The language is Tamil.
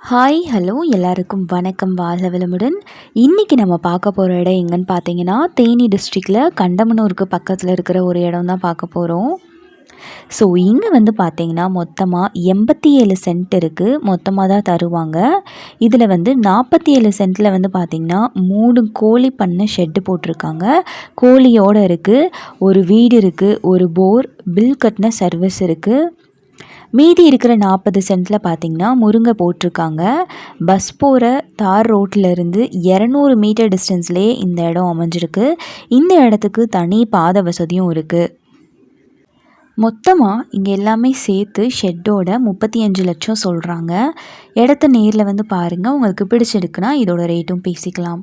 ஹாய் ஹலோ எல்லாருக்கும் வணக்கம். வாழ்க இன்றைக்கி நம்ம பார்க்க போகிற இடம் எங்கன்னு பார்த்தீங்கன்னா தேனி டிஸ்ட்ரிக்டில் கண்டமனூருக்கு பக்கத்தில் இருக்கிற ஒரு இடம் தான் பார்க்க போகிறோம் ஸோ இங்கே வந்து பார்த்தீங்கன்னா மொத்தமாக எண்பத்தி ஏழு சென்ட் இருக்குது மொத்தமாக தான் தருவாங்க. இதில் வந்து நாற்பத்தி ஏழு சென்ட்டில் வந்து பார்த்திங்கன்னா மூணு கோழி பண்ண ஷெட்டு போட்டிருக்காங்க. கோழியோடு இருக்குது ஒரு வீடு இருக்குது ஒரு போர் பில் கட்டின சர்வீஸ் இருக்குது மீதி இருக்கிற நாற்பது சென்ட்டில் பார்த்திங்கன்னா முருங்கை போட்டிருக்காங்க. பஸ் போகிற தார் ரோட்டில் இருந்து இரநூறு மீட்டர் டிஸ்டன்ஸ்லேயே இந்த இடம் அமைஞ்சிருக்கு. இந்த இடத்துக்கு தனி பாத வசதியும் இருக்குது மொத்தமாக இங்கே எல்லாமே சேர்த்து ஷெட்டோட முப்பத்தி அஞ்சு லட்சம் சொல்கிறாங்க இடத்த நேரில் வந்து பாருங்கள் உங்களுக்கு பிடிச்சிருக்குன்னா இதோட ரேட்டும் பேசிக்கலாம்.